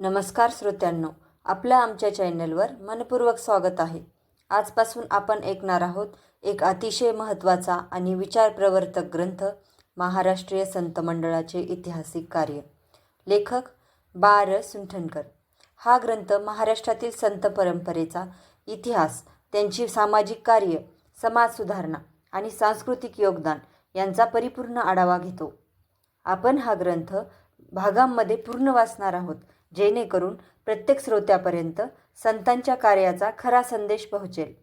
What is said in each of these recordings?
नमस्कार श्रोत्यांनो आपलं आमच्या चॅनलवर मनपूर्वक स्वागत आहे. आजपासून आपण ऐकणार आहोत एक अतिशय महत्त्वाचा आणि विचारप्रवर्तक ग्रंथ महाराष्ट्रीय संत मंडळाचे ऐतिहासिक कार्य. लेखक बा र. सुंठणकर हा ग्रंथ महाराष्ट्रातील संत परंपरेचा इतिहास त्यांची सामाजिक कार्य समाज सुधारणा आणि सांस्कृतिक योगदान यांचा परिपूर्ण आढावा घेतो. आपण हा ग्रंथ भागांमध्ये पूर्ण वाचणार आहोत जेणेकरून प्रत्येक श्रोत्यापर्यंत संतांच्या कार्याचा खरा संदेश पोहोचेल.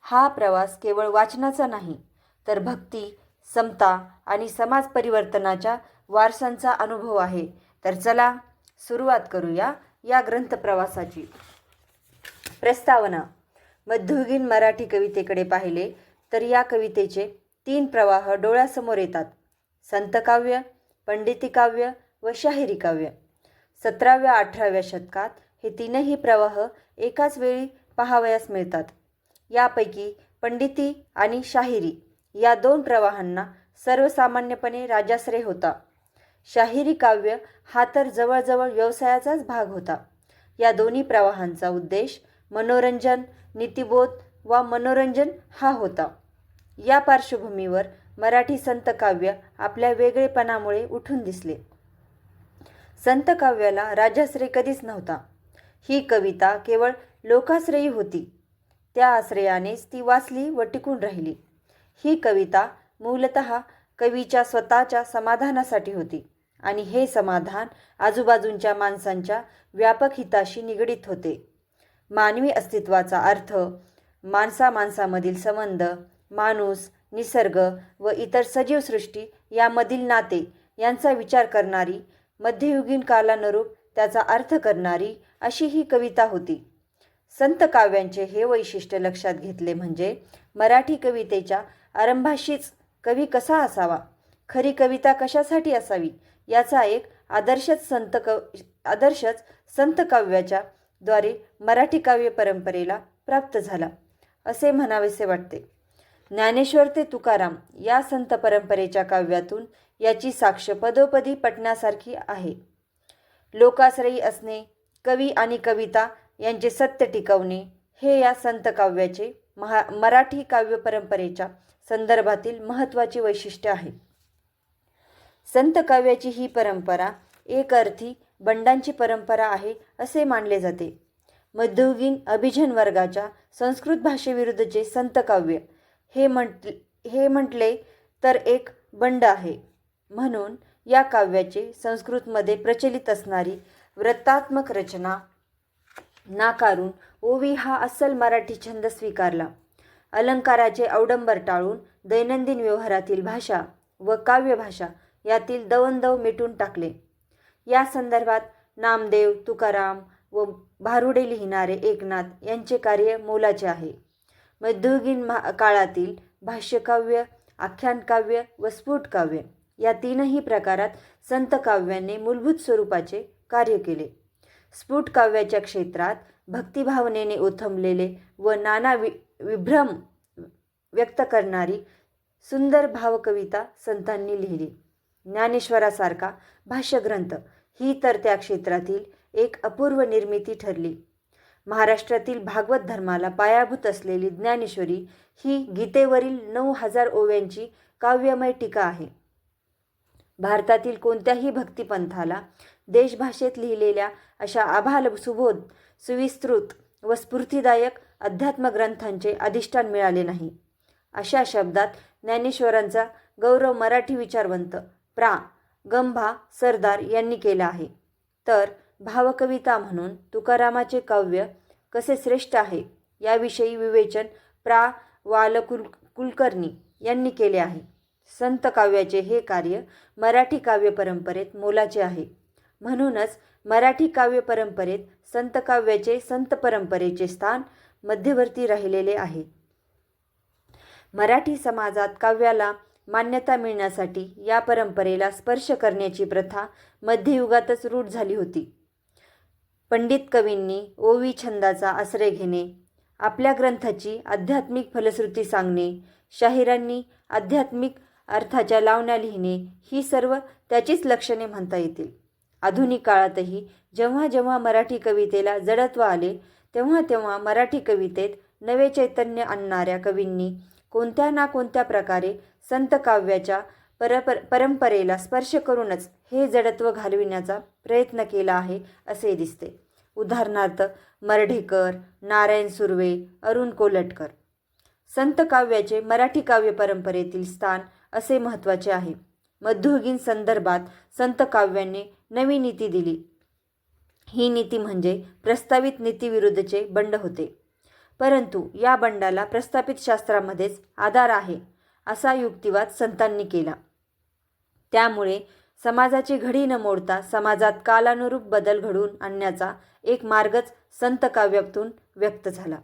हा प्रवास केवळ वाचनाचा नाही तर भक्ती समता आणि समाज परिवर्तनाच्या वारसांचा अनुभव आहे. तर चला सुरुवात करूया या ग्रंथ प्रवासाची. प्रस्तावना. मध्ययुगीन मराठी कवितेकडे पाहिले तर या कवितेचे तीन प्रवाह डोळ्यासमोर येतात. संतकाव्य पंडिती काव्य व शाहिरी काव्य सतराव्या अठराव्या शतकात हे तीनही प्रवाह एकाच वेळी पाहावयास मिळतात. यापैकी पंडिती आणि शाहिरी या दोन प्रवाहांना सर्वसामान्यपणे राजाश्रय होता. शाहिरी काव्य हा तर जवळजवळ व्यवसायाचाच भाग होता. या दोन्ही प्रवाहांचा उद्देश मनोरंजन नीतिबोध वा मनोरंजन हा होता. या पार्श्वभूमीवर मराठी संतकाव्य आपल्या वेगळेपणामुळे उठून दिसले. संतकाव्याला राजाश्रय कधीच नव्हता. ही कविता केवळ लोकाश्रयी होती. त्या आश्रयानेच ती वाचली व टिकून राहिली. ही कविता मूलत कवीच्या स्वतःच्या समाधानासाठी होती आणि हे समाधान आजूबाजूंच्या माणसांच्या व्यापक हिताशी निगडीत होते. मानवी अस्तित्वाचा अर्थ माणसा माणसामधील संबंध माणूस निसर्ग व इतर सजीव सृष्टी यामधील नाते यांचा विचार करणारी मध्ययुगीन कालानुरूप त्याचा अर्थ करणारी अशी ही कविता होती. संत काव्यांचे हे वैशिष्ट्य लक्षात घेतले म्हणजे मराठी कवितेच्या आरंभाशीच कवी कसा असावा? खरी कविता कशासाठी असावी? याचा एक आदर्शच संत कव आदर्शच संत काव्याच्या द्वारे मराठी काव्य परंपरेला प्राप्त झाला असे म्हणावेसे वाटते. ज्ञानेश्वर ते तुकाराम या संत परंपरेच्या काव्यातून याची साक्ष पदोपदी पटण्यासारखी आहे. लोकाश्रयी असणे कवी आणि कविता यांचे सत्य टिकवणे हे या संत काव्याचे महा मराठी काव्य परंपरेच्या संदर्भातील महत्त्वाचे वैशिष्ट्य आहे. संत काव्याची ही परंपरा एक अर्थी बंडांची परंपरा आहे असे मानले जाते. मध्ययुगीन अभिजन वर्गाच्या संस्कृत भाषेविरुद्धचे संतकाव्य हे म्हट हे म्हटले तर एक बंड आहे. म्हणून या काव्याचे संस्कृतमध्ये प्रचलित असणारी वृत्तात्मक रचना नाकारून ओवी हा अस्सल मराठी छंद स्वीकारला. अलंकाराचे अवडंबर टाळून दैनंदिन व्यवहारातील भाषा व काव्यभाषा यातील दवंदव मिटून टाकले. या संदर्भात नामदेव तुकाराम व भारुडे लिहिणारे एकनाथ यांचे कार्य मोलाचे आहे. मध्ययुगीन काळातील भाष्यकाव्य आख्यानकाव्य व स्फुटकाव्य या तीनही प्रकारात संत काव्याने मूलभूत स्वरूपाचे कार्य केले. स्फुट काव्याच्या क्षेत्रात भक्तिभावनेने ओथंबलेले व नाना वि विभ्रम व्यक्त करणारी सुंदर भावकविता संतांनी लिहिली. ज्ञानेश्वरासारखा भाष्यग्रंथ ही तर त्या क्षेत्रातील एक अपूर्व निर्मिती ठरली. महाराष्ट्रातील भागवत धर्माला पायाभूत असलेली ज्ञानेश्वरी ही गीतेवरील नऊ हजार ओव्यांची काव्यमय टीका आहे. भारतातील कोणत्याही भक्तिपंथाला देशभाषेत लिहिलेल्या अशा आभाल सुबोध सुविस्तृत व स्फूर्तिदायक अध्यात्मग्रंथांचे अधिष्ठान मिळाले नाही. अशा शब्दात ज्ञानेश्वरांचा गौरव मराठी विचारवंत प्रा. गंभा सरदार यांनी केला आहे. तर भावकविता म्हणून तुकारामाचे काव्य कसे श्रेष्ठ आहे याविषयी विवेचन प्रा. वालकुल कुलकर्णी यांनी केले आहे. संत काव्याचे हे कार्य मराठी काव्य परंपरेत मोलाचे आहे. म्हणूनच मराठी काव्य परंपरेत संत काव्याचे संत परंपरेचे स्थान मध्यवर्ती राहिलेले आहे. मराठी समाजात काव्याला मान्यता मिळण्यासाठी या परंपरेला स्पर्श करण्याची प्रथा मध्ययुगातच रूढ झाली होती. पंडित कवींनी ओवी छंदाचा आश्रय घेणे आपल्या ग्रंथाची आध्यात्मिक फलश्रुती सांगणे शाहिरांनी आध्यात्मिक अर्थाच्या लावण्या लिहिणे ही सर्व त्याचीच लक्षणे म्हणता येतील. आधुनिक काळातही जेव्हा जेव्हा मराठी कवितेला जडत्व आले तेव्हा तेव्हा मराठी कवितेत नवे चैतन्य आणणाऱ्या कवींनी कोणत्या ना कोणत्या प्रकारे संत काव्याच्या परपर परंपरेला स्पर्श करूनच हे जडत्व घालविण्याचा प्रयत्न केला आहे असे दिसते. उदाहरणार्थ मर्ढेकर नारायण सुर्वे अरुण कोलटकर. संत काव्याचे मराठी काव्य परंपरेतील स्थान असे महत्त्वाचे आहे. मध्ययुगीन संदर्भात संत काव्यांनी नवी नीती दिली. ही नीती म्हणजे प्रस्तावित नीतीविरुद्धचे बंड होते. परंतु या बंडाला प्रस्थापित शास्त्रामध्येच आधार आहे असा युक्तिवाद संतांनी केला. त्यामुळे समाजाची घडी न मोडता समाजात कालानुरूप बदल घडवून आणण्याचा एक मार्गच संत काव्यातून व्यक्त झाला.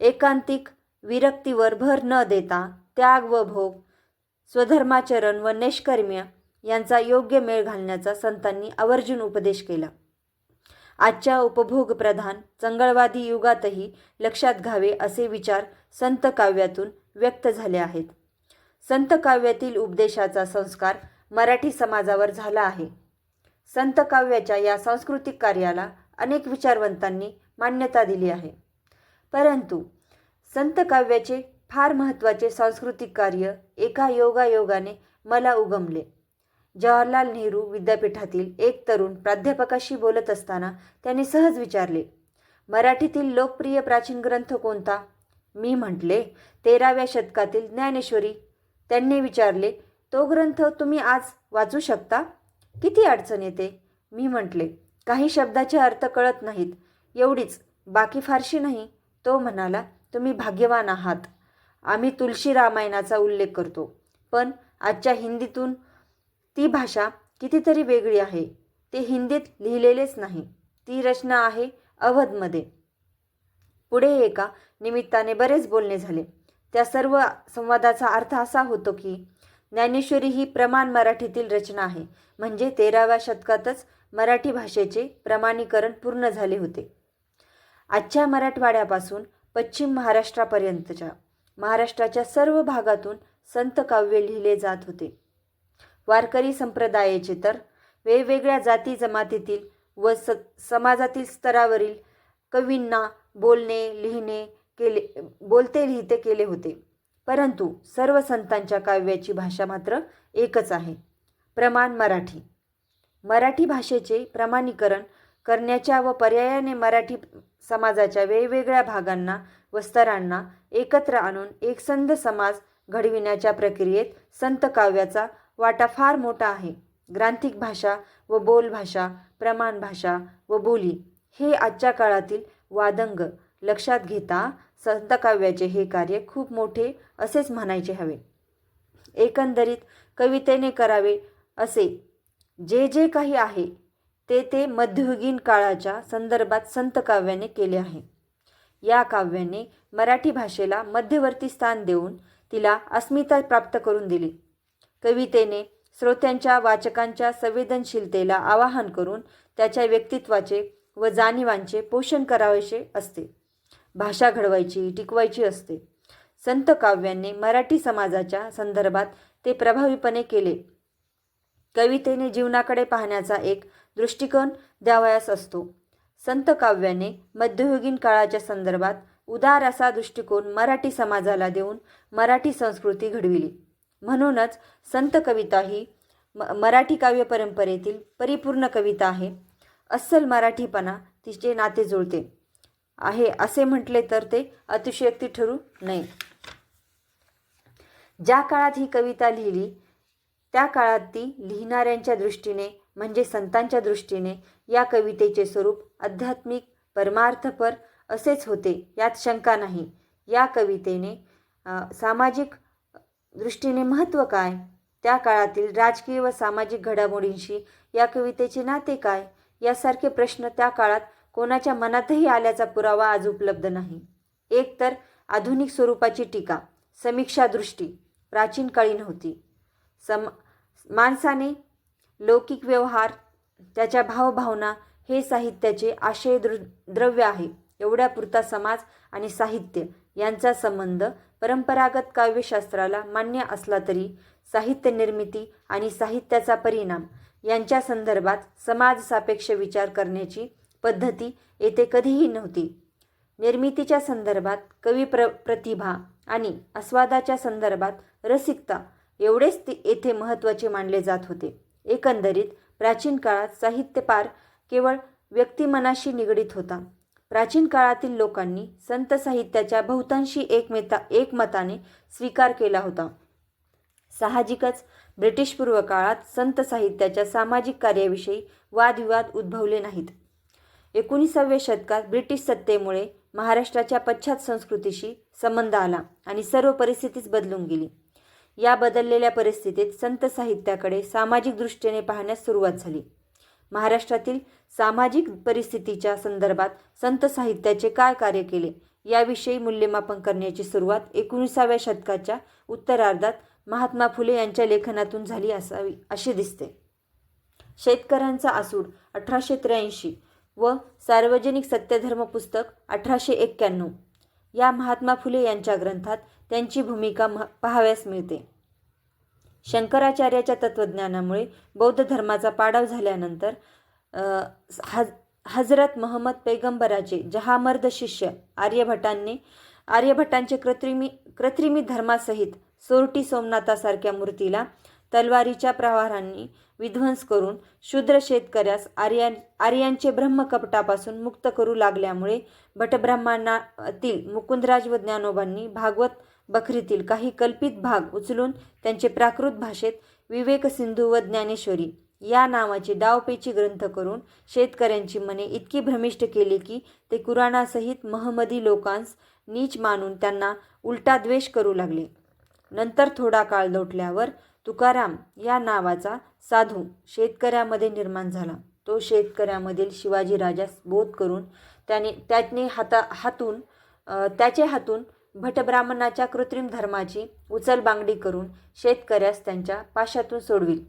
एकांतिक विरक्तीवर भर न देता त्याग व भोग स्वधर्माचरण व निष्कर्म्य यांचा योग्य मेळ घालण्याचा संतांनी आवर्जून उपदेश केला. आजच्या उपभोगप्रधान चंगळवादी युगातही लक्षात घ्यावे असे विचार संत काव्यातून व्यक्त झाले आहेत. संत काव्यातील उपदेशाचा संस्कार मराठी समाजावर झाला आहे. संत काव्याच्या या सांस्कृतिक कार्याला अनेक विचारवंतांनी मान्यता दिली आहे. परंतु संत काव्याचे फार महत्त्वाचे सांस्कृतिक कार्य एका योगायोगाने मला उगमले. जवाहरलाल नेहरू विद्यापीठातील एक तरुण प्राध्यापकाशी बोलत असताना त्याने सहज विचारले मराठीतील लोकप्रिय प्राचीन ग्रंथ कोणता? मी म्हटले तेराव्या शतकातील ज्ञानेश्वरी. त्यांनी विचारले तो ग्रंथ तुम्ही आज वाचू शकता? किती अडचण येते? मी म्हटले काही शब्दाचे अर्थ कळत नाहीत. एवढीच. बाकी फारशी नाही. तो म्हणाला तुम्ही भाग्यवान आहात. आम्ही तुलसी रामायणाचा उल्लेख करतो. पण आजच्या हिंदीतून ती भाषा कितीतरी वेगळी आहे. ते हिंदीत लिहिलेलेच नाही. ती रचना आहे अवधमध्ये. पुढे एका निमित्ताने बरेच बोलणे झाले. त्या सर्व संवादाचा अर्थ असा होतो की ज्ञानेश्वरी ही प्रमाण मराठीतील रचना आहे. म्हणजे तेराव्या शतकातच मराठी भाषेचे प्रमाणीकरण पूर्ण झाले होते. आजच्या मराठवाड्यापासून पश्चिम महाराष्ट्रापर्यंतच्या महाराष्ट्राच्या सर्व भागातून संत काव्य लिहिले जात होते. वारकरी संप्रदायाचे तर वेगवेगळ्या जाती जमातीतील व स समाजातील स्तरावरील कवींना बोलणे लिहिणे केले बोलते लिहिते केले होते. परंतु सर्व संतांच्या काव्याची भाषा मात्र एकच आहे. प्रमाण मराठी. मराठी भाषेचे प्रमाणीकरण करण्याच्या व पर्यायाने मराठी समाजाच्या वेगवेगळ्या भागांना व स्तरांना एकत्र आणून एकसंध समाज घडविण्याच्या प्रक्रियेत संत काव्याचा वाटा फार मोठा आहे. ग्रांथिक भाषा व बोलभाषा प्रमाण भाषा व बोली हे आजच्या काळातील वादंग लक्षात घेता संत काव्याचे हे कार्य खूप मोठे असेच म्हणायचे हवे. एकंदरीत कवितेने करावे असे जे जे काही आहे ते ते मध्ययुगीन काळाच्या संदर्भात संत काव्याने केले आहे. या काव्याने मराठी भाषेला मध्यवर्ती स्थान देऊन तिला अस्मिता प्राप्त करून दिली. कवितेने श्रोत्यांच्या वाचकांच्या संवेदनशीलतेला आवाहन करून त्याच्या व्यक्तित्वाचे व जाणीवांचे पोषण करावेसे असते. भाषा घडवायची टिकवायची असते. संत काव्यांनी मराठी समाजाच्या संदर्भात ते प्रभावीपणे केले. कवितेने जीवनाकडे पाहण्याचा एक दृष्टिकोन द्यावयास असतो. संत काव्याने मध्ययुगीन काळाच्या संदर्भात उदार असा दृष्टिकोन मराठी समाजाला देऊन मराठी संस्कृती घडविली. म्हणूनच संत कविता ही म मराठी काव्य परंपरेतील परिपूर्ण कविता आहे. अस्सल मराठीपणा तिचे नाते जुळते. आहे असे म्हटले तर ते अतिशयोक्ती ठरू नये. ज्या काळात ही कविता लिहिली त्या काळात ती लिहिणाऱ्यांच्या दृष्टीने म्हणजे संतांच्या दृष्टीने या कवितेचे स्वरूप आध्यात्मिक परमार्थपर असेच होते यात शंका नाही. या कवितेने सामाजिक दृष्टीने महत्त्व काय? त्या काळातील राजकीय व सामाजिक घडामोडींशी या कवितेचे नाते काय? यासारखे प्रश्न त्या काळात कोणाच्या मनातही आल्याचा पुरावा आज उपलब्ध नाही. एक तर आधुनिक स्वरूपाची टीका समीक्षा दृष्टी प्राचीन काळी नव्हती. सम माणसाने लौकिक व्यवहार त्याच्या भावभावना हे साहित्याचे आशय द्र द्रव्य आहे. एवढ्यापुरता समाज आणि साहित्य यांचा संबंध परंपरागत काव्यशास्त्राला मान्य असला तरी साहित्य निर्मिती आणि साहित्याचा परिणाम यांच्या संदर्भात समाज सापेक्ष विचार करण्याची पद्धती येथे कधीही नव्हती. निर्मितीच्या संदर्भात कवी प्र प्रतिभा आणि आस्वादाच्या संदर्भात रसिकता एवढेच ते येथे महत्त्वाचे मानले जात होते. एकंदरीत प्राचीन काळात साहित्यपार केवळ व्यक्तिमनाशी निगडीत होता. प्राचीन काळातील लोकांनी संत साहित्याच्या बहुतांशी एकमेता एकमताने स्वीकार केला होता. साहजिकच ब्रिटिशपूर्व काळात संत साहित्याच्या सामाजिक कार्याविषयी वादविवाद उद्भवले नाहीत. एकोणीसाव्या शतकात ब्रिटिश सत्तेमुळे महाराष्ट्राच्या पश्चात संस्कृतीशी संबंध आला आणि सर्व परिस्थितीच बदलून गेली. या बदललेल्या परिस्थितीत संत साहित्याकडे सामाजिक दृष्टीने पाहण्यास सुरुवात झाली. महाराष्ट्रातील सामाजिक परिस्थितीच्या संदर्भात संत साहित्याचे काय कार्य केले याविषयी मूल्यमापन करण्याची सुरुवात एकोणीसाव्या शतकाच्या उत्तरार्धात महात्मा फुले यांच्या लेखनातून झाली असावी असे दिसते. शेतकऱ्यांचा आसूड अठराशे त्र्याऐंशी व सार्वजनिक सत्यधर्म पुस्तक अठराशे एक्क्याण्णव या महात्मा फुले यांच्या ग्रंथात त्यांची भूमिका मह पाहाव्यास मिळते. शंकराचार्याच्या तत्त्वज्ञानामुळे बौद्ध धर्माचा पाडाव झाल्यानंतर हज हजरत महम्मद पैगंबराचे जहामर्द शिष्य आर्यभटांनी आर्यभटांचे कृत्रिमी कृत्रिमी धर्मासहित सोरटी सोमनाथासारख्या मूर्तीला तलवारीच्या प्रहारांनी विध्वंस करून शूद्र शेतकऱ्यास आर्यां आर्यांचे ब्रह्मकपटापासून मुक्त करू लागल्यामुळे भटब्रह्मांनातील मुकुंदराज व ज्ञानोबांनी भागवत बखरीतील काही कल्पित भाग उचलून त्यांचे प्राकृत भाषेत विवेक सिंधू व ज्ञानेश्वरी या नावाचे डावपेची ग्रंथ करून शेतकऱ्यांची मने इतकी भ्रमिष्ट केली की ते कुराणासहित महमदी लोकांस नीच मानून त्यांना उलटा द्वेष करू लागले. नंतर थोडा काळ लोटल्यावर तुकाराम या नावाचा साधू शेतकऱ्यामध्ये निर्माण झाला. तो शेतकऱ्यामधील शिवाजीराजास बोध करून त्याने त्याने हाता हातून त्याचे हातून भटब्राह्मणाच्या कृत्रिम धर्माची उचलबांगडी करून शेतकऱ्यास त्यांच्या पाशातून सोडविल.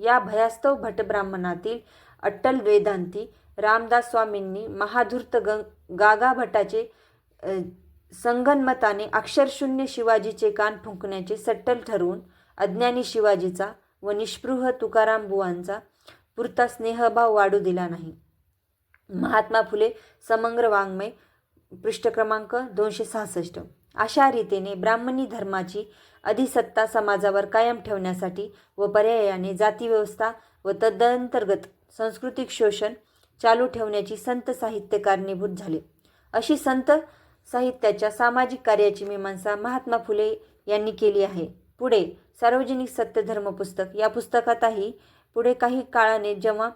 या भयास्तव भटब्राह्मणातील अट्टल वेदांती रामदास स्वामींनी महाधूर्त ग गागा भटाचे संगनमताने अक्षरशून्य शिवाजीचे कान फुंकण्याचे सट्टल ठरवून अज्ञानी शिवाजीचा व निष्पृह तुकाराम बुवांचा पुरता स्नेहभाव वाढू दिला नाही. महात्मा फुले समग्र वाङ्मय पृष्ठ क्रमांक दोनशे सहासष्ट. अशा रीतीने ब्राह्मणी धर्माची अधिसत्ता समाजावर कायम ठेवण्यासाठी व पर्यायाने जातीव्यवस्था व तदंतर्गत सांस्कृतिक शोषण चालू ठेवण्याची संत साहित्य कारणीभूत झाले. अशी संत साहित्याच्या सामाजिक कार्याची मीमांसा महात्मा फुले यांनी केली आहे. पुढे सार्वजनिक सत्यधर्म पुस्तक या पुस्तकातही पुढे काही काळाने जेव्हा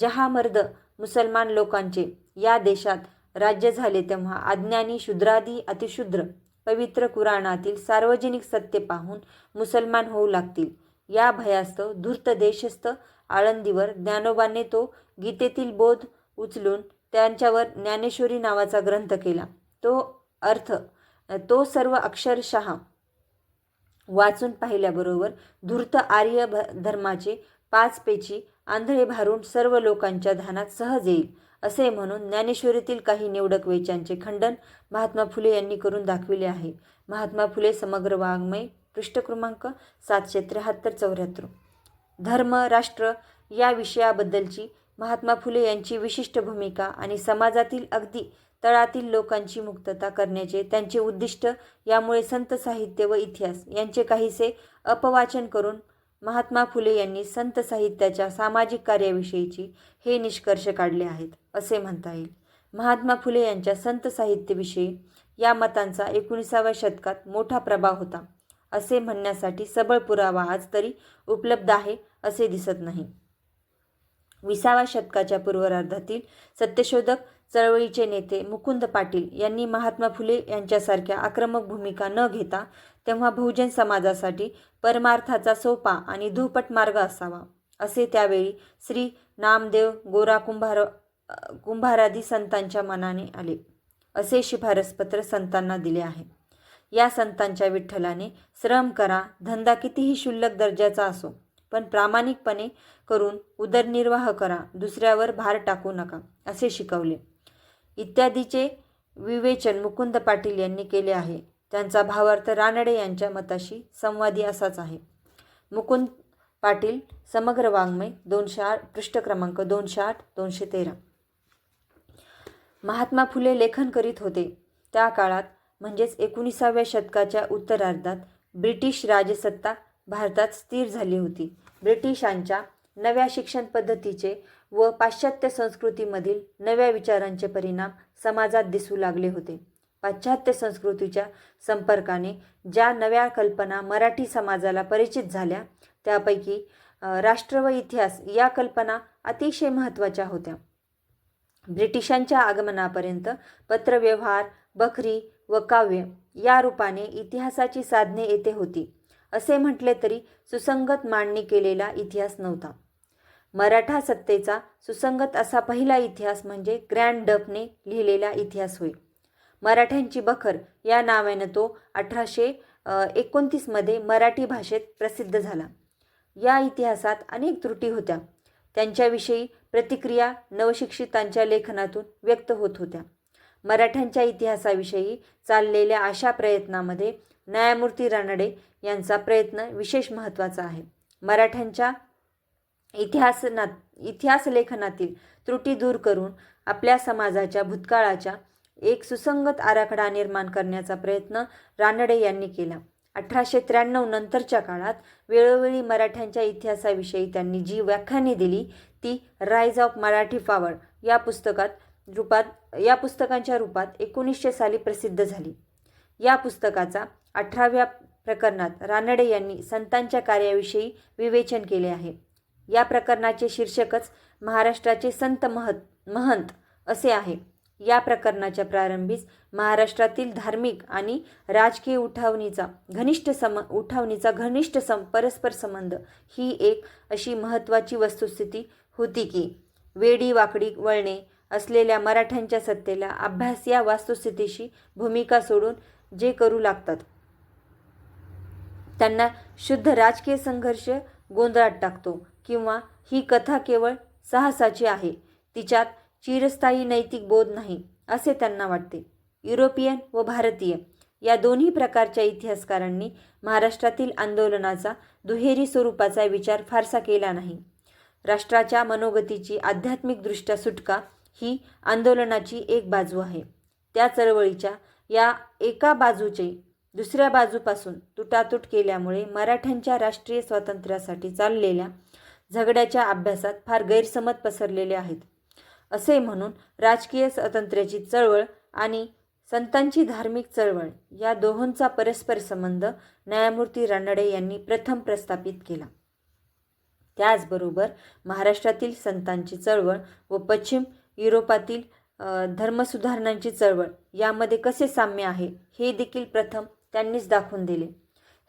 जहामर्द मुसलमान लोकांचे या देशात राज्य झाले तेव्हा अज्ञानी शूद्रादी अतिशूद्र पवित्र कुराणातील सार्वजनिक सत्य पाहून मुसलमान होऊ लागतील. या भयास्तव धूर्त देशस्थ आळंदीवर ज्ञानोबाने तो गीतेतील बोध उचलून त्यांच्यावर ज्ञानेश्वरी नावाचा ग्रंथ केला. तो अर्थ तो सर्व अक्षरशः वाचून पाहिल्याबरोबर धूर्त आर्य भ धर्माचे पाच पेची आंधळे भारून सर्व लोकांच्या ध्यानात सहज येईल. असे म्हणून ज्ञानेश्वरीतील काही निवडक वेचांचे खंडन महात्मा फुले यांनी करून दाखविले आहे. महात्मा फुले समग्र वाङ्मय पृष्ठ क्रमांक सातशे त्र्याहत्तर चौऱ्याहत्तर. धर्म राष्ट्र या विषयाबद्दलची महात्मा फुले यांची विशिष्ट भूमिका आणि समाजातील अगदी तळातील लोकांची मुक्तता करण्याचे त्यांचे उद्दिष्ट यामुळे संत साहित्य व इतिहास यांचे काहीसे अपवाचन करून महात्मा फुले यांनी संत साहित्याच्या सामाजिक कार्याविषयीची हे निष्कर्ष काढले आहेत. असे म्हणता येईल. महात्मा फुले यांच्या संत साहित्याविषयी या मतांचा एकोणीसाव्या शतकात मोठा प्रभाव होता. असे म्हणण्यासाठी सबळ पुरावा आज तरी उपलब्ध आहे असे दिसत नाही. विसाव्या शतकाच्या पूर्वार्धातील सत्यशोधक चळवळीचे नेते मुकुंद पाटील यांनी महात्मा फुले यांच्यासारख्या आक्रमक भूमिका न घेता तेव्हा बहुजन समाजासाठी परमार्थाचा सोपा आणि धोपट मार्ग असावा असे त्यावेळी श्री नामदेव गोरा कुंभार कुंभारादी संतांच्या मनाने आले. असे शिफारसपत्र संतांना दिले आहे. या संतांच्या विठ्ठलाने श्रम करा धंदा कितीही क्षुल्लक दर्जाचा असो पण प्रामाणिकपणे करून उदरनिर्वाह करा दुसऱ्यावर भार टाकू नका असे शिकवले. इत्यादीचे विवेचन मुकुंद पाटील यांनी केले आहे. त्यांचा भावार्थ रानडे यांच्या मताशी संवादी असाच आहे. मुकुंद पाटील समग्र वाङ्मय दोनशे आठ पृष्ठ क्रमांक दोनशे आठ दोनशे तेरा. महात्मा फुले लेखन करीत होते. त्या काळात म्हणजेच एकोणीसाव्या शतकाच्या उत्तरार्धात ब्रिटिश राजसत्ता भारतात स्थिर झाली होती. ब्रिटिशांच्या नव्या शिक्षण पद्धतीचे व पाश्चात्य संस्कृतीमधील नव्या विचारांचे परिणाम समाजात दिसू लागले होते. पाश्चात्य संस्कृतीच्या संपर्काने ज्या नव्या कल्पना मराठी समाजाला परिचित झाल्या त्यापैकी राष्ट्र व इतिहास या कल्पना अतिशय महत्त्वाच्या होत्या. ब्रिटिशांच्या आगमनापर्यंत पत्रव्यवहार बखरी व काव्य या रूपाने इतिहासाची साधने येथे होती. असे म्हटले तरी सुसंगत मांडणी केलेला इतिहास नव्हता. मराठा सत्तेचा सुसंगत असा पहिला इतिहास म्हणजे ग्रँड डफने लिहिलेला इतिहास होय. मराठ्यांची बखर या नावाने तो अठराशे एकोणतीसमध्ये मराठी भाषेत प्रसिद्ध झाला. या इतिहासात अनेक त्रुटी होत्या. त्यांच्याविषयी प्रतिक्रिया नवशिक्षितांच्या लेखनातून व्यक्त होत होत्या. मराठ्यांच्या इतिहासाविषयी चाललेल्या अशा प्रयत्नामध्ये न्यायमूर्ती रानडे यांचा प्रयत्न विशेष महत्त्वाचा आहे. मराठ्यांच्या इतिहासनात इतिहास लेखनातील त्रुटी दूर करून आपल्या समाजाच्या भूतकाळाच्या एक सुसंगत आराखडा निर्माण करण्याचा प्रयत्न रानडे यांनी केला. अठराशे त्र्याण्णव नंतरच्या काळात वेळोवेळी मराठ्यांच्या इतिहासाविषयी त्यांनी जी व्याख्याने दिली ती राईज ऑफ मराठी पॉवर या पुस्तकात रूपात या पुस्तकांच्या रूपात एकोणीसशे साली प्रसिद्ध झाली. या पुस्तकाचा अठराव्या प्रकरणात रानडे यांनी संतांच्या कार्याविषयी विवेचन केले आहे. या प्रकरणाचे शीर्षकच महाराष्ट्राचे संत महत महंत असे आहे. या प्रकरणाच्या प्रारंभीच महाराष्ट्रातील धार्मिक आणि राजकीय उठावणीचा घनिष्ठ सम उठावणीचा घनिष्ठ सम परस्पर संबंध ही एक अशी महत्त्वाची वस्तुस्थिती होती की वेडी वाकडी वळणे असलेल्या मराठ्यांच्या सत्तेला अभ्यास या वास्तुस्थितीशी भूमिका सोडून जे करू लागतात. त्यांना शुद्ध राजकीय संघर्ष गोंधळात टाकतो किंवा ही कथा केवळ साहसाची आहे. तिच्यात चिरस्थायी नैतिक बोध नाही असे त्यांना वाटते. युरोपियन व भारतीय या दोन्ही प्रकारच्या इतिहासकारांनी महाराष्ट्रातील आंदोलनाचा दुहेरी स्वरूपाचा विचार फारसा केला नाही. राष्ट्राच्या मनोगतीची आध्यात्मिकदृष्ट्या सुटका ही आंदोलनाची एक बाजू आहे. त्या चळवळीच्या या एका बाजूचे दुसऱ्या बाजूपासून तुटातूट केल्यामुळे मराठ्यांच्या राष्ट्रीय स्वातंत्र्यासाठी चाललेल्या झगड्याच्या अभ्यासात फार गैरसमज पसरलेले आहेत. असे म्हणून राजकीय स्वातंत्र्याची चळवळ आणि संतांची धार्मिक चळवळ या दोहोंचा परस्पर संबंध न्यायमूर्ती रानडे यांनी प्रथम प्रस्थापित केला. त्याचबरोबर महाराष्ट्रातील संतांची चळवळ व पश्चिम युरोपातील धर्मसुधारणांची चळवळ यामध्ये कसे साम्य आहे हे देखील प्रथम त्यांनीच दाखवून दिले.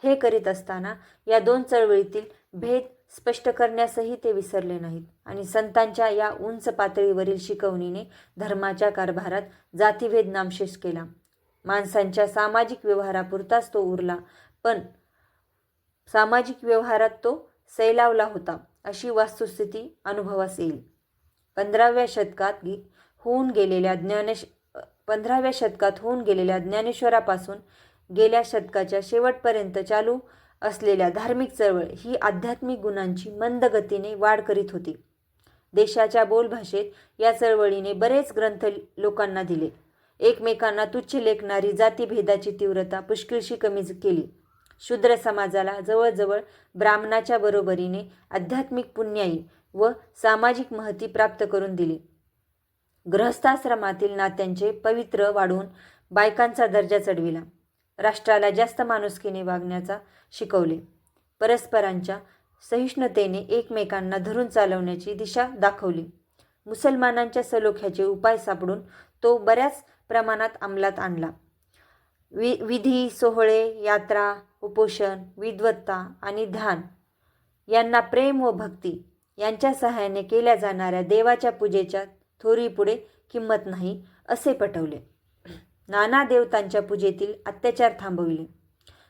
हे करीत असताना या दोन चळवळीतील भेद स्पष्ट करण्यासही ते विसरले नाहीत. आणि संतांच्या या उंच पातळीवरील शिकवणीने धर्माच्या कारभारात जातीभेद नामशेष केला. माणसांच्या सामाजिक व्यवहारापुरताच तो उरला पण सामाजिक व्यवहारात तो सैलावला होता अशी वास्तुस्थिती अनुभवास येईल. पंधराव्या शतकात होऊन गेलेल्या ज्ञानेश पंधराव्या शतकात होऊन गेलेल्या ज्ञानेश्वरापासून गेल्या शतकाच्या शेवटपर्यंत चालू असलेल्या धार्मिक चळवळ ही आध्यात्मिक गुणांची मंद गतीने वाढ करीत होती. देशाच्या बोलभाषेत या चळवळीने बरेच ग्रंथ लोकांना दिले. एकमेकांना तुच्छ लेखणारी जातीभेदाची तीव्रता पुष्कळशी कमी केली. शूद्र समाजाला जवळजवळ ब्राह्मणाच्या बरोबरीने आध्यात्मिक पुण्याई व सामाजिक महती प्राप्त करून दिली. ग्रहस्थाश्रमातील नात्यांचे पवित्र वाढवून बायकांचा दर्जा चढविला. राष्ट्राला जास्त माणुसकीने वागण्याचा शिकवले. परस्परांच्या सहिष्णुतेने एकमेकांना धरून चालवण्याची दिशा दाखवली. मुसलमानांच्या सलोख्याचे उपाय सापडून तो बऱ्याच प्रमाणात अंमलात आणला. वि विधी सोहळे यात्रा उपोषण विद्वत्ता आणि ध्यान यांना प्रेम व भक्ती यांच्या सहाय्याने केल्या जाणाऱ्या देवाच्या पूजेच्या थोरीपुढे किंमत नाही असे पटवले. नाना देवतांच्या पूजेतील अत्याचार थांबविले.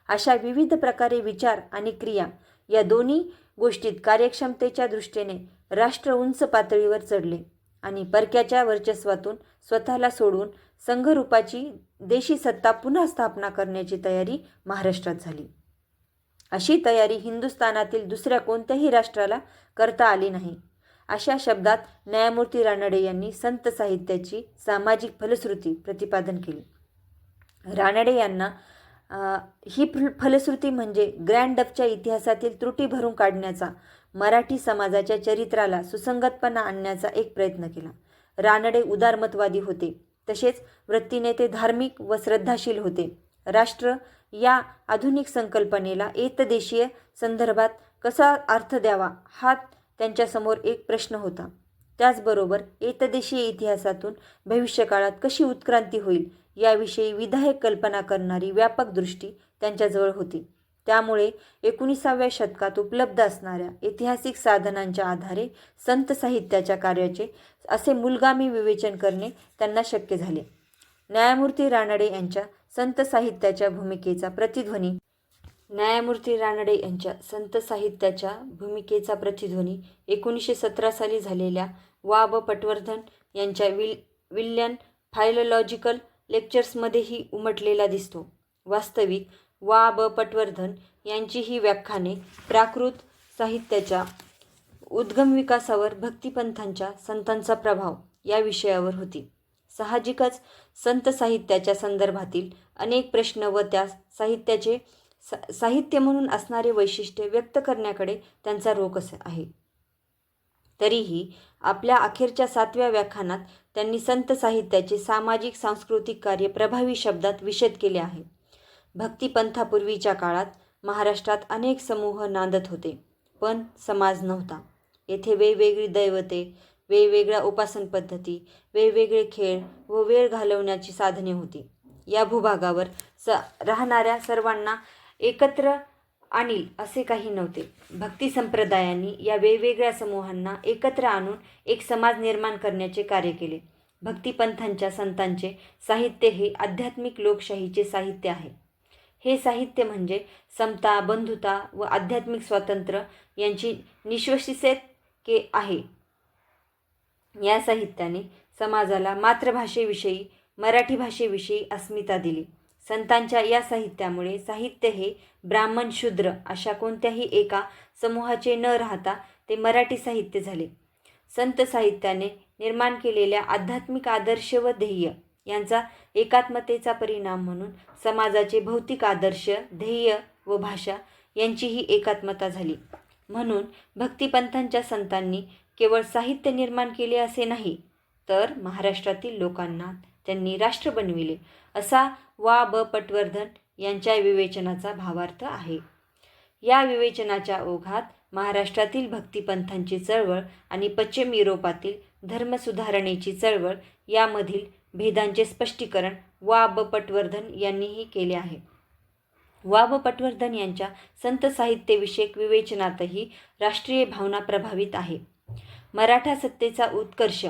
अशा विविध प्रकारे विचार आणि क्रिया या दोन्ही गोष्टीत कार्यक्षमतेच्या दृष्टीने राष्ट्र उंच पातळीवर चढले आणि परक्याच्या वर्चस्वातून स्वतःला सोडून संघरूपाची देशी सत्ता पुन्हा स्थापना करण्याची तयारी महाराष्ट्रात झाली. अशी तयारी हिंदुस्थानातील दुसऱ्या कोणत्याही राष्ट्राला करता आली नाही. अशा शब्दात न्यायमूर्ती रानडे यांनी संत साहित्याची सामाजिक फलश्रुती प्रतिपादन केली. रानडे यांना ही फलश्रुती म्हणजे ग्रँड डपच्या इतिहासातील त्रुटी भरून काढण्याचा मराठी समाजाच्या चरित्राला सुसंगतपणा आणण्याचा एक प्रयत्न केला. रानडे उदारमतवादी होते. तसेच वृत्तीने ते धार्मिक व श्रद्धाशील होते. राष्ट्र या आधुनिक संकल्पनेला एतदेशीय संदर्भात कसा अर्थ द्यावा हा त्यांच्यासमोर एक प्रश्न होता. त्याचबरोबर एतदेशीय इतिहासातून भविष्यकाळात कशी उत्क्रांती होईल याविषयी विधायक कल्पना करणारी व्यापक दृष्टी त्यांच्याजवळ होती. त्यामुळे एकोणीसाव्या शतकात उपलब्ध असणाऱ्या ऐतिहासिक साधनांच्या आधारे संत साहित्याच्या कार्याचे असे मूलगामी विवेचन करणे त्यांना शक्य झाले. न्यायमूर्ती रानडे यांच्या संत साहित्याच्या भूमिकेचा प्रतिध्वनी न्यायमूर्ती रानडे यांच्या संत साहित्याच्या भूमिकेचा प्रतिध्वनी एकोणीसशे सतरा साली झालेल्या वा. ब. पटवर्धन यांच्या विल विल्यन फायलोलॉजिकल लेक्चर्समध्येही उमटलेला दिसतो. वास्तविक वा ब पटवर्धन यांची ही व्याख्याने प्राकृत साहित्याच्या उद्गम विकासावर भक्तिपंथांच्या संतांचा प्रभाव या विषयावर होती. साहजिकच संत साहित्याच्या संदर्भातील अनेक प्रश्न व त्या साहित्याचे सा साहित्य म्हणून असणारे वैशिष्ट्य व्यक्त करण्याकडे त्यांचा रोख असे आहे. तरीही आपल्या अखेरच्या सातव्या व्याख्यानात त्यांनी संत साहित्याचे सामाजिक सांस्कृतिक कार्य प्रभावी शब्दात विशद केले आहे. भक्तिपंथापूर्वीच्या काळात महाराष्ट्रात अनेक समूह नांदत होते पण समाज नव्हता. येथे वेगवेगळी दैवते वेगवेगळ्या उपासन पद्धती वेगवेगळे खेळ व वेळ घालवण्याची साधने होती. या भूभागावर स राहणाऱ्या सर्वांना एकत्र आणील असे काही नव्हते. भक्ती संप्रदायांनी या वेगवेगळ्या समूहांना एकत्र आणून एक समाज निर्माण करण्याचे कार्य केले. भक्तिपंथांच्या संतांचे साहित्य हे आध्यात्मिक लोकशाहीचे साहित्य आहे. हे साहित्य म्हणजे समता बंधुता व आध्यात्मिक स्वातंत्र्य यांची निश्वसिसेत के आहे. या साहित्याने समाजाला मातृभाषेविषयी मराठी भाषेविषयी अस्मिता दिली. संतांच्या या साहित्यामुळे साहित्य हे ब्राह्मण शूद्र अशा कोणत्याही एका समूहाचे न राहता ते मराठी साहित्य झाले. संत साहित्याने निर्माण केलेल्या आध्यात्मिक आदर्श व ध्येय यांचा एकात्मतेचा परिणाम म्हणून समाजाचे भौतिक आदर्श ध्येय व भाषा यांचीही एकात्मता झाली. म्हणून भक्तिपंथांच्या संतांनी केवळ साहित्य निर्माण केले असे नाही तर महाराष्ट्रातील लोकांना त्यांनी राष्ट्र बनविले. असा वा. ब. पटवर्धन यांच्या विवेचनाचा भावार्थ आहे. या विवेचनाच्या ओघात महाराष्ट्रातील भक्तिपंथांची चळवळ आणि पश्चिम युरोपातील धर्मसुधारणेची चळवळ यामधील भेदांचे स्पष्टीकरण वा. ब. पटवर्धन यांनीही केले आहे. वा. ब. पटवर्धन यांच्या संत साहित्यविषयक विवेचनातही राष्ट्रीय भावना प्रभावित आहे. मराठा सत्तेचा उत्कर्ष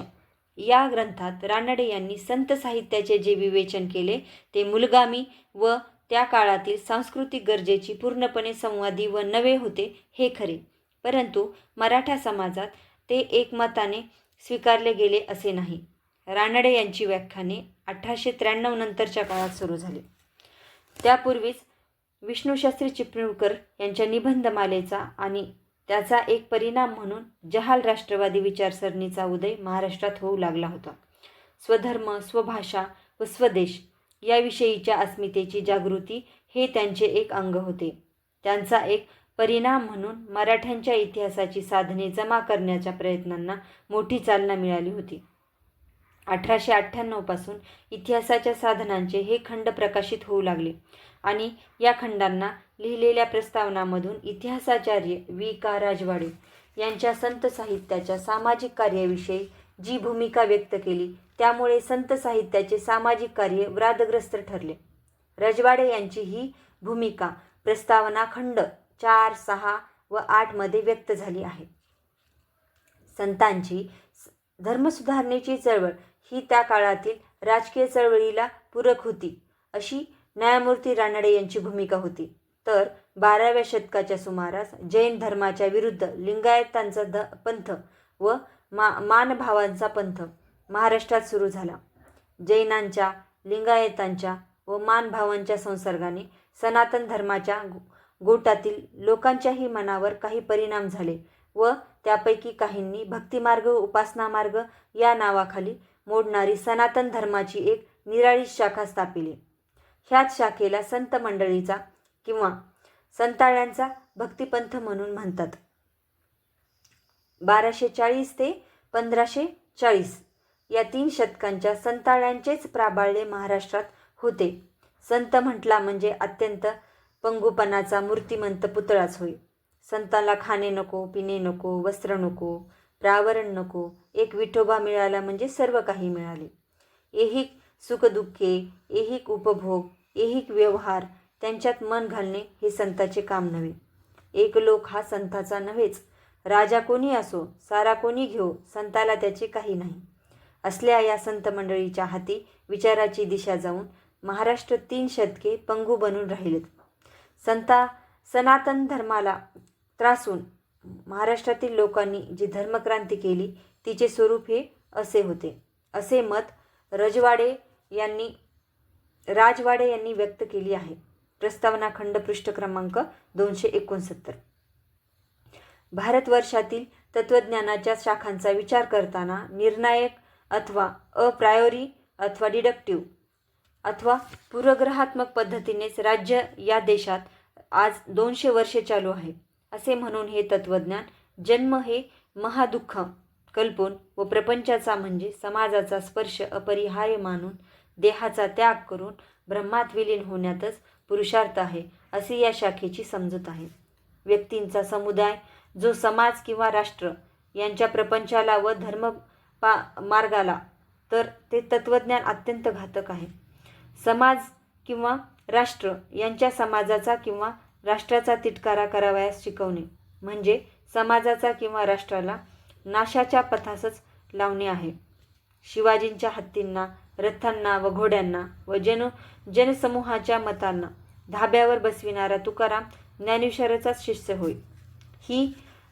या ग्रंथात रानडे यांनी संत साहित्याचे जे विवेचन केले ते मुलगामी व त्या काळातील सांस्कृतिक गरजेची पूर्णपणे संवादी व नवे होते हे खरे. परंतु मराठा समाजात ते एकमताने स्वीकारले गेले असे नाही. रानडे यांची व्याख्याने अठराशे त्र्याण्णव नंतरच्या काळात सुरू झाली. त्यापूर्वीच विष्णूशास्त्री चिपळूणकर यांच्या निबंधमालेचा आणि त्याचा एक परिणाम म्हणून जहाल राष्ट्रवादी विचारसरणीचा उदय महाराष्ट्रात होऊ लागला होता. स्वधर्म स्वभाषा व स्वदेश याविषयीच्या अस्मितेची जागृती हे त्यांचे एक अंग होते. त्यांचा एक परिणाम म्हणून मराठ्यांच्या इतिहासाची साधने जमा करण्याच्या प्रयत्नांना मोठी चालना मिळाली होती. अठराशे अठ्ठ्याण्णवपासून इतिहासाच्या साधनांचे हे खंड प्रकाशित होऊ लागले आणि या खंडांना लिहिलेल्या प्रस्तावनामधून इतिहासाचार्य वी का. राजवाडे यांच्या संत साहित्याच्या सामाजिक कार्याविषयी जी भूमिका व्यक्त केली त्यामुळे संत साहित्याचे सामाजिक कार्य व्रादग्रस्त ठरले. राजवाडे यांची ही भूमिका प्रस्तावना खंड चार सहा व आठमध्ये व्यक्त झाली आहे. संतांची धर्मसुधारणेची चळवळ ही त्या काळातील राजकीय चळवळीला पूरक होती अशी न्यायमूर्ती रानडे यांची भूमिका होती. तर बाराव्या शतकाच्या सुमारास जैन धर्माच्या विरुद्ध लिंगायतांचा ध पंथ व मा मानभावांचा पंथ महाराष्ट्रात सुरू झाला. जैनांच्या लिंगायतांच्या व मानभावांच्या संसर्गाने सनातन धर्माच्या गु- गोटातील लोकांच्याही मनावर काही परिणाम झाले व त्यापैकी काहींनी भक्तिमार्ग उपासनामार्ग या नावाखाली मोडणारी सनातन धर्माची एक निराळी शाखा स्थापिली. ह्याच शाखेला संत मंडळीचा किंवा संताळ्यांचा भक्तिपंथ म्हणून म्हणतात. बाराशे चाळीस ते पंधराशे चाळीस या तीन शतकांच्या संताळ्यांचेच प्राबल्य महाराष्ट्रात होते. संत म्हटला म्हणजे अत्यंत पंगुपणाचा मूर्तिमंत पुतळाच होय. संताला खाणे नको पिणे नको वस्त्र नको प्रावरण नको एक विठोबा मिळाला म्हणजे सर्व काही मिळाले. ऐहिक सुखदुःखे ऐहिक उपभोग ऐहिक व्यवहार त्यांच्यात मन घालणे हे संताचे काम नव्हे. एक लोक हा संताचा नव्हेच. राजा कोणी असो सारा कोणी घेऊ संताला त्याचे काही नाही. असल्या या संत मंडळीच्या हाती विचाराची दिशा जाऊन महाराष्ट्र तीन शतके पंगू बनून राहिलेत. संता सनातन धर्माला त्रासून महाराष्ट्रातील लोकांनी जी धर्मक्रांती केली तिचे स्वरूप हे असे होते. असे मत रजवाडे यांनी राजवाडे यांनी व्यक्त केली आहे. प्रस्तावना खंड पृष्ठ क्रमांक दोनशे एकोणसत्तर. भारतवर्षातील तत्त्वज्ञानाच्या शाखांचा विचार करताना निर्णायक अथवा अप्रायोरी अथवा डिडक्टिव्ह अथवा पूर्वग्रहात्मक पद्धतीनेच राज्य या देशात आज दोनशे वर्षे चालू आहे असे म्हणून हे तत्त्वज्ञान जन्म हे महादुःख कल्पून व प्रपंचाचा म्हणजे समाजाचा स्पर्श अपरिहार्य मानून देहाचा त्याग करून ब्रह्मात विलीन होण्यातच पुरुषार्थ आहे अशी या शाखेची समजूत आहे. व्यक्तींचा समुदाय जो समाज किंवा राष्ट्र यांच्या प्रपंचाला व धर्म पा मार्गाला तर ते तत्त्वज्ञान अत्यंत घातक आहे. समाज किंवा राष्ट्र यांच्या समाजाचा किंवा राष्ट्राचा तिटकारा करावयास शिकवणे म्हणजे समाजाचा किंवा राष्ट्राला नाशाच्या पथासच लावणे आहे. शिवाजींच्या हत्तींना रथांना व घोड्यांना व जन जनसमूहाच्या मतांना धाब्यावर बसविणारा तुकाराम ज्ञानेश्वराचाच शिष्य होय. ही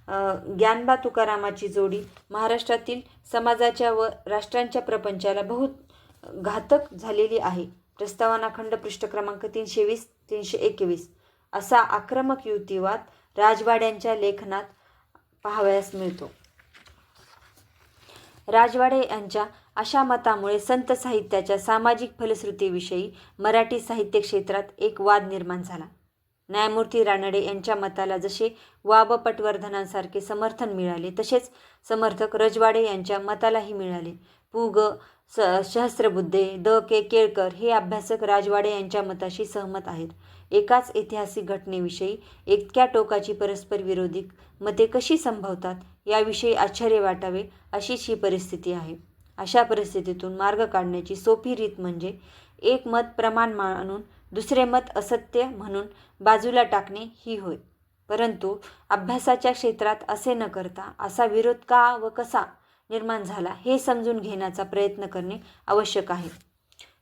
ज्ञानबा तुकारामाची जोडी महाराष्ट्रातील समाजाच्या व राष्ट्रांच्या प्रपंचाला बहुत घातक झालेली आहे. प्रस्तावना खंड पृष्ठ क्रमांक तीनशे वीस तीनशे एकवीस असा आक्रमक युक्तिवाद राजवाड्यांच्या लेखनात पाहावयास मिळतो. राजवाडे यांच्या अशा मतामुळे संत साहित्याच्या सामाजिक फलश्रुतीविषयी मराठी साहित्य क्षेत्रात एक वाद निर्माण झाला. न्यायमूर्ती रानडे यांच्या मताला जसे वाब पटवर्धनांसारखे समर्थन मिळाले तसेच समर्थक रजवाडे यांच्या मतालाही मिळाले. पु ग स सहस्त्रबुद्धे द के केळकर हे अभ्यासक राजवाडे यांच्या मताशी सहमत आहेत. एकाच ऐतिहासिक घटनेविषयी इतक्या टोकाची परस्पर विरोधी मते कशी संभवतात याविषयी आश्चर्य वाटावे अशीच ही परिस्थिती आहे. अशा परिस्थितीतून मार्ग काढण्याची सोपी रीत म्हणजे एक मत प्रमाण मानून दुसरे मत असत्य म्हणून बाजूला टाकणे ही होय. परंतु अभ्यासाच्या क्षेत्रात असे न करता असा विरोध का व कसा निर्माण झाला हे समजून घेण्याचा प्रयत्न करणे आवश्यक आहे.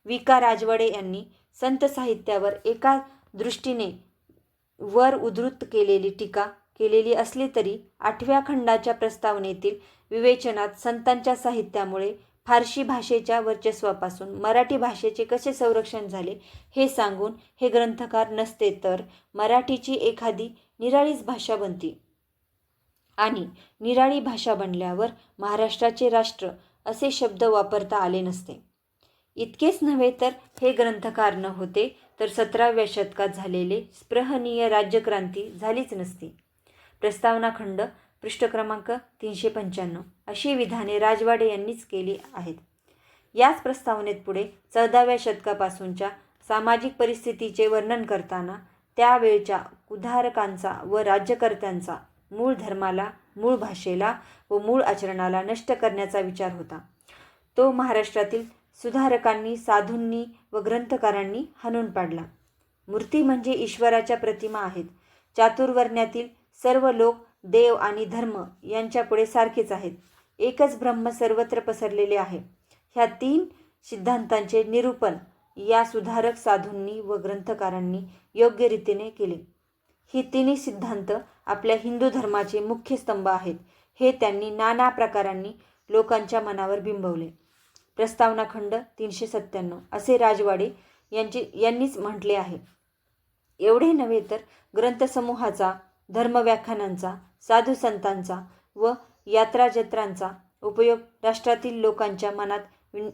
विका राजवाडे यांनी संत साहित्यावर एका दृष्टीने वर उद्धृत केलेली टीका केलेली असली तरी आठव्या खंडाच्या प्रस्तावनेतील विवेचनात संतांच्या साहित्यामुळे फारशी भाषेच्या वर्चस्वापासून मराठी भाषेचे कसे संरक्षण झाले हे सांगून हे ग्रंथकार नसते तर मराठीची एखादी निराळीच भाषा बनती. आणि निराळी भाषा बनल्यावर महाराष्ट्राचे राष्ट्र असे शब्द वापरता आले नसते. इतकेच नव्हे तर हे ग्रंथकार न होते तर सतराव्या शतकात झालेले स्पृहनीय राज्यक्रांती झालीच नसती. प्रस्तावना खंड पृष्ठ क्रमांक तीनशे पंच्याण्णव. अशी विधाने राजवाडे यांनीच केली आहेत. याच प्रस्तावनेत पुढे चौदाव्या शतकापासूनच्या सामाजिक परिस्थितीचे वर्णन करताना त्यावेळच्या कुधारकांचा व राज्यकर्त्यांचा मूळ धर्माला मूळ भाषेला व मूळ आचरणाला नष्ट करण्याचा विचार होता. तो महाराष्ट्रातील सुधारकांनी साधूंनी व ग्रंथकारांनी हाणून पाडला. मूर्ती म्हणजे ईश्वराच्या प्रतिमा आहेत. चातुर्वर्ण्यातील सर्व लोक देव आणि धर्म यांच्यापुढे सारखेच आहेत. एकच ब्रह्म सर्वत्र पसरलेले आहे. ह्या तीन सिद्धांतांचे निरूपण या सुधारक साधूंनी व ग्रंथकारांनी योग्य रीतीने केले. ही तिन्ही सिद्धांत आपल्या हिंदू धर्माचे मुख्य स्तंभ आहेत हे त्यांनी नाना प्रकारांनी लोकांच्या मनावर बिंबवले. प्रस्तावना खंड तीनशे सत्त्याण्णव असे राजवाडे यांचे यांनीच म्हटले आहे. एवढे नव्हे तर ग्रंथसमूहाचा धर्मव्याख्यानांचा साधू संतांचा व यात्रा जत्रांचा उपयोग राष्ट्रातील लोकांच्या मनात विन